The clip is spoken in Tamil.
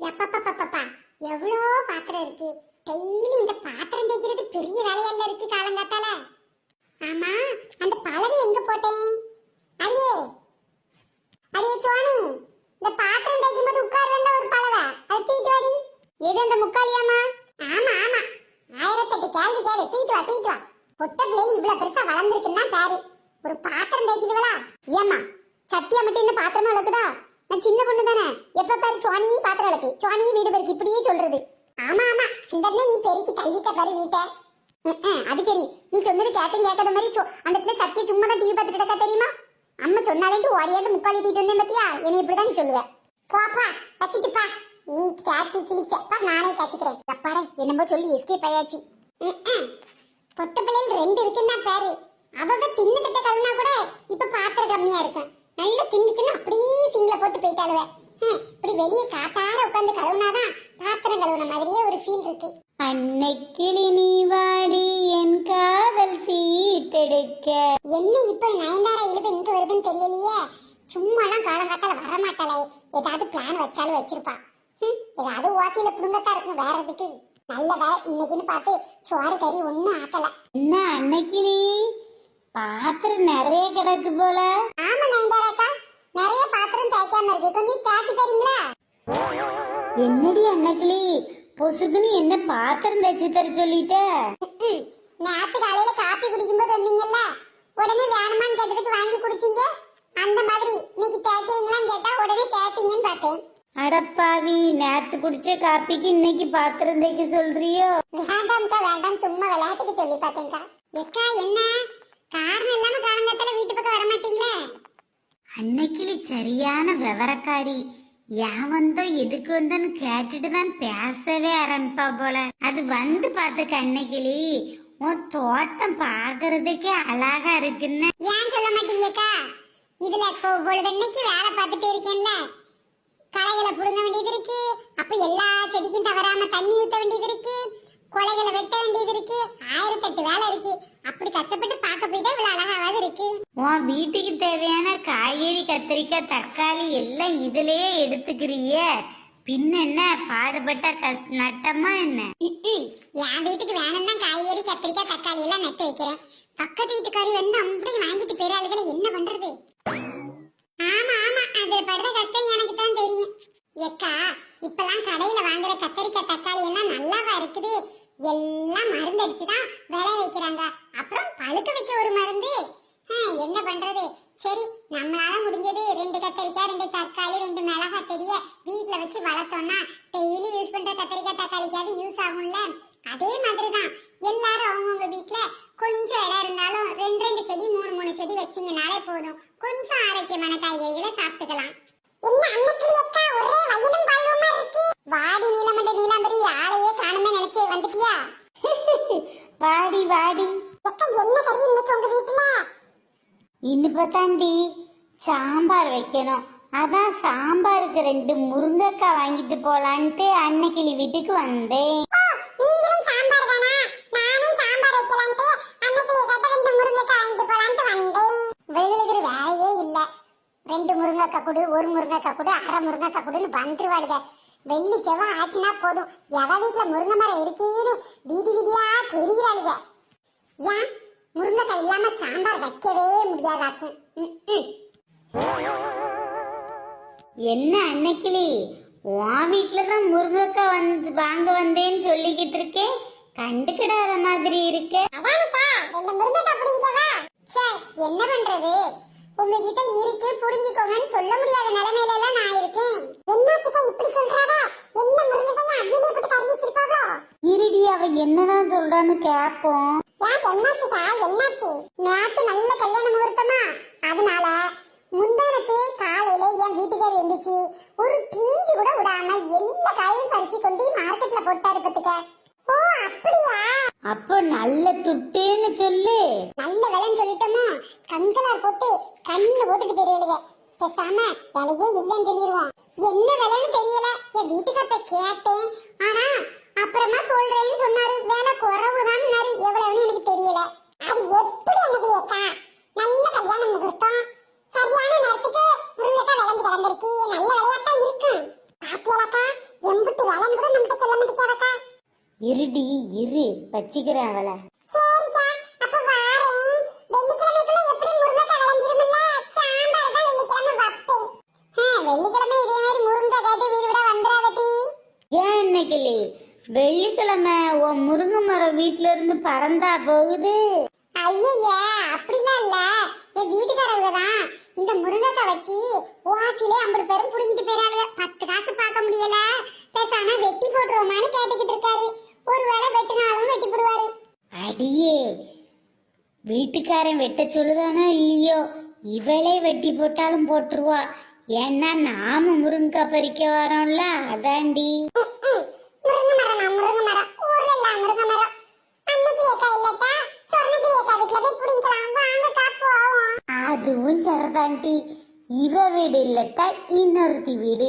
எப்பப்பப்பப்பா. எவ்வளோ பாத்திரம் இருக்கு? டெய்லி இந்த பாத்திரம் தேய்க்கிறது பெரிய வேலையல்ல இருக்கு காலங்காத்தால. ஆமா அந்த பழனி எங்க போட்டேன்? அடியே. அடியே சோனி இந்த பாத்திரம் தேய்க்கும் போது உட்கார்றல ஒரு பழவை? அது தீட்டு வாடி. எது அந்த முக்காலியாமா? ஆமா ஆமா. ஆயிரத்தெட்டு கேள்வி கேளு. தீட்டு வா தீட்டு வா. ஒத்த பிள்ளை இவ்வளவு பெருசா வளர்ந்துருக்குன்னா பாரு. ஒரு பாத்திரம் தேய்க்குதுவளா ஏமா சத்தியா மட்டும் இன்னும் பாத்திரமா விளக்குதா நான் சின்ன பொண்ணு தானே. எப்ப பாரு சுவாமி பாத்திரம் விளக்கு சுவாமி வீடு பெருக்கு இப்படியே சொல்றது. ஆமா ஆமா. இந்த நீ பெருக்கி தள்ளிட்ட பாரு வீட்டை. அது சரி. நீ சொன்னது கேட்டும் கேட்காத மாதிரி அந்த இடத்துல சத்திய சும்மா தான் டிவி பார்த்துட்டு தெரியுமா? அம்மா சொன்னாலேட்டு ஓடியாந்து முக்கால் ஏத்திட்டு வந்தேன் பத்தியா? என்னை இப்படிதான் நீ சொல்லுவ. போப்பா வச்சுட்டுப்பா நீ காய்ச்சி கிழிச்சப்பா நானே காய்ச்சிக்கிறேன். அப்பாடா என்னமோ சொல்லி எஸ்கேப் ஆயாச்சு. பொட்ட பிள்ளைகள் ரெண்டு இருக்குன்னா பாரு. அவங்க தின்னு கிட்ட கல்னா கூட இப்ப பாத்திரம் கம்மியா இருக்கும் நல்ல தின்னு தின்னு அப்படியே ஹம், இப்படி வெளியே காத்தார உட்காந்து கழுவுனாதான் பாத்திரம் கழுவுன மாதிரியே ஒரு ஃபீல் இருக்கு. அன்னைக்கிளி நீ வாடி என் காதல் சீட்டெடுக்க. என்ன இப்ப நயன்தாரா இழுத்து இங்க வருதுன்னு தெரியலையே? சும்மாலாம் காலங்காத்தால வரமாட்டாளே. ஏதாவது பிளான் வச்சாலும் வச்சிருப்பா. ஏதாவது ஓசையில புடுங்கத்தான் இருக்கும் வேற எதுக்கு? நல்ல வேலை இன்னைக்குன்னு பார்த்து சோறு கறி ஒண்ணும் ஆக்கல. என்ன அன்னைக்கிளி பாத்திரம் நிறைய கிடக்கு போல. ஆமா நயன்தாராக்கா. நிறைய பாத்திரம் தேய்க்காம இருக்கு. கொஞ்சம் தேய்ச்சி தரீங்களா? என்னடி அன்னைக்கிளி பொசுக்குன்னு என்ன பாத்திரம் தச்சு தர சொல்லிட்ட. நேத்து காலையில காப்பி குடிக்கும்போது வந்தீங்கல்ல? உடனே வேணுமான்னு கேட்டதுக்கு வாங்கி குடிச்சீங்க? அந்த மாதிரி. இன்னைக்கு தேய்க்கிறீங்களான்னு கேட்டா உடனே தேய்ப்பீங்கன்னு பார்த்தேன். அடப்பாவி நேத்து குடிச்ச காப்பிக்கு இன்னைக்கு பாத்திரம் தைக்க சொல்றியோ? வேண்டாம்க்கா வேண்டாம் சும்மா விளையாட்டுக்கு சொல்லி பார்த்தேன்க்கா. எக்கா என்ன காரணம் இல்லாம காலங்கத்துல வீட்டு பக்கம் வர மாட்டீங்களே அன்னைக்கிளி சரியான விவரக்காரி. ஏன் வந்தோ எதுக்கு வந்தோன்னு கேட்டுட்டு தான் பேசவே ஆரம்பிப்பா போல. அது வந்து பார்த்து கண்ணகிளி உன் தோட்டம் பார்க்கறதுக்கே அழகா இருக்குன்னு. ஏன் சொல்ல மாட்டீங்கக்கா? இதுல இப்போ பொழுதன்னைக்கு வேலை பார்த்துட்டே இருக்கேன்ல. களைகளை புடுங்க வேண்டியது இருக்கு. அப்ப எல்லா செடிக்கும் தவறாம தண்ணி ஊத்த வேண்டியது இருக்கு. கொலைகளை வெட்ட வேண்டியது இருக்கு. ஆயிரத்தெட்டு வேலை இருக்கு. அப்படி கஷ்டப்பட்டு பார்க்க போயிட்டா தான் இவ்வளவு அழகாவது இருக்கு. உன் வீட்டுக்கு தேவையான காய்கறி கத்திரிக்காய் தக்காளி எல்லாம் இதுலயே எடுத்துக்கிறிய. பின்ன என்ன? பாடுபட்ட கஸ் நட்டமா என்ன? என் வீட்டுக்கு வேணும் தான் காய்கறி கத்திரிக்காய் தக்காளி எல்லாம் நட்டு வைக்கிறேன். பக்கத்து வீட்டுக்காரி வந்து அப்படியே வாங்கிட்டு போயிடாளுகளை என்ன பண்றது? ஆமா ஆமா. அது படுற கஷ்டம் எனக்கு தான் தெரியும். எக்கா இப்பெல்லாம் கடையில வாங்குற கத்தரிக்காய் தக்காளி எல்லாம் நல்லாவா இருக்குது? எல்லாம் மருந்து அடிச்சு தான் விளை வைக்கிறாங்க. அப்புறம் பழுக்க வைக்க ஒரு மருந்து. என்ன பண்றது? சரி நம்மளால முடிஞ்சது ரெண்டு கத்தரிக்காய் ரெண்டு தக்காளி ரெண்டு மிளகா செடிய வீட்ல வச்சு வளர்த்தோம்னா டெய்லி யூஸ் பண்ற கத்தரிக்காய் தக்காளிக்காவது யூஸ் ஆகும்ல? அதே மாதிரி தான் எல்லாரும் அவங்கவுங்க வீட்ல கொஞ்சம் இடம் இருந்தாலும் ரெண்டு ரெண்டு செடி மூணு மூணு செடி வச்சீங்கனாலே போதும். கொஞ்சம் ஆரோக்கியமான காய்கறிகளை சாப்பிட்டுக்கலாம். என்ன அன்னைக்கு அக்கா ஒரே வயலும் பால்வமா இருக்கு? வாடி நீலமண்ட நீலாம்பரி ஆளையே காணுமே நினைச்சே வந்துட்டியா? வாடி வாடி. என்ன கறி இன்னைக்கு உங்க வீட்டுல இனிப்ப தாண்டி சாம்பார் வைக்கணும். அதான் சாம்பாருக்கு ரெண்டு முருங்கைக்காய் வாங்கிட்டு போலான்ட்டு அன்னைக்கிளி வீட்டுக்கு வந்தேன். நீங்களும் சாம்பார் தானா? நானும் சாம்பார் ரெண்டு முருங்கைக்காய் வாங்கிட்டு ரெண்டு முருங்கைக்காய் கொடு ஒரு முருங்கைக்காய் கொடு அரை முருங்கைக்காய் கொடுன்னு வந்துருவாளுங்க வெள்ளி செவ்வாய் ஆச்சுன்னா போதும். எவ வீட்டுல முருங்கை மரம் இருக்குன்னு வீதி வீதியா தெரிகிறாளுங்க ஏன்? முருங்கைக்காய் இல்லாம சாம்பார் வைக்கவே முடியாதாக்கும். என்ன அன்னைக்கிளி? உன் வீட்டுல தான் முருங்கைக்காய் வந்து வாங்க வந்தேன்னு சொல்லிக்கிட்டு இருக்கேன் கண்டுக்கிடாத மாதிரி இருக்க. அதானுக்கா ரெண்டு முருங்கைக்காய் பிடிங்கவா சே என்ன பண்றது? உங்ககிட்ட இருக்கு புடிங்கிக்கோங்கன்னு சொல்ல முடியாத நிலைமையில எல்லாம் நான் இருக்கேன். என்னாச்சுக்கா இப்படி சொல்றாவ? என்ன முருங்கைக்காய் அடியிலே போட்டு கறி வச்சிருப்பாவோ? இருடி அவ என்னதான் சொல்றான்னு கேப்போம். என்னாச்சுக்கா? என்னாச்சு? நேத்து நல்ல கல்யாண முகூர்த்தமா? அதனால முந்தானத்து காலையில என் வீட்டுக்காரர் எந்திரிச்சு ஒரு பிஞ்சு கூட விடாம எல்லா காயும் பறிச்சு கொண்டு மார்க்கெட்ல போட்டாரு பத்துக்க ஓ அப்படியா? அப்போ நல்ல துட்டுன்னு சொல்லு. நல்ல விலைன்னு சொல்லிட்டோமோ? கண்களார் போட்டு கண்ணு போட்டுட்டு தெரியலையே பேசாம விலையே இல்லைன்னு சொல்லிடுவோம் என்ன விலைன்னு தெரியல. என் வீட்டுக்கார்ட்ட கேட்டேன். ஆனா அப்புறமா சொல்றேன்னு சொன்னாரு. விலை குறவுதான் எவ்வளவுன்னு எனக்கு தெரியல. அது எப்படி எனக்கு ஏக்கா நல்ல கல்யாணம் முகூர்த்தம். சரியான நேரத்துக்கு முருங்கைக்காய் விளைஞ்சு கிடந்திருக்கு. நல்ல விலையாத்தான் இருக்கும் பாத்தியாக்கா என் இருடி இரு. வச்சுக்கிறேன் அவளை. சரிக்கா. அப்ப வாரேன் வெள்ளிக்கிழமைக்குள்ள எப்படி முருங்கைக்காய் விளைஞ்சிருமில்ல சாம்பார் தான் வெள்ளிக்கிழமை வைப்பேன் ஆ, வெள்ளிக்கிழமை இதே மாதிரி முருங்கை கேட்டு வீடு விட வந்துடாதட்டி ஏன் இன்னைக்கு வெள்ளிக்கிழமை உன் முருங்கை மரம் வீட்ல இருந்து பறந்தா போகுது. ஐயய்ய அப்படிலாம் இல்ல. என் வீட்டுக்காரவங்க தான். இந்த முருங்கைக்காய் வச்சு ஓசிலே ஐம்பது பேரும் புடிங்கிட்டு போயிறாங்க பத்து காசு பார்க்க முடியல. பேசாம வெட்டி போட்டுருவோமான்னு கேட்டுக்கிட்டு இருக்காரு. ஒருவேளை வெட்டினாலும் வெட்டி போடுவாரு. அடியே வீட்டுக்காரன் வெட்ட சொல்லுதானோ இல்லையோ? இவளே வெட்டி போட்டாலும் போட்டுருவா. ஏன்னா நாம முருங்கக்காய் பறிக்க வரோம்ல அதாண்டி ചെറുതാണ്ടി ഇവ വീടില്ലത്ത ഈ നിർത്തി വീട്.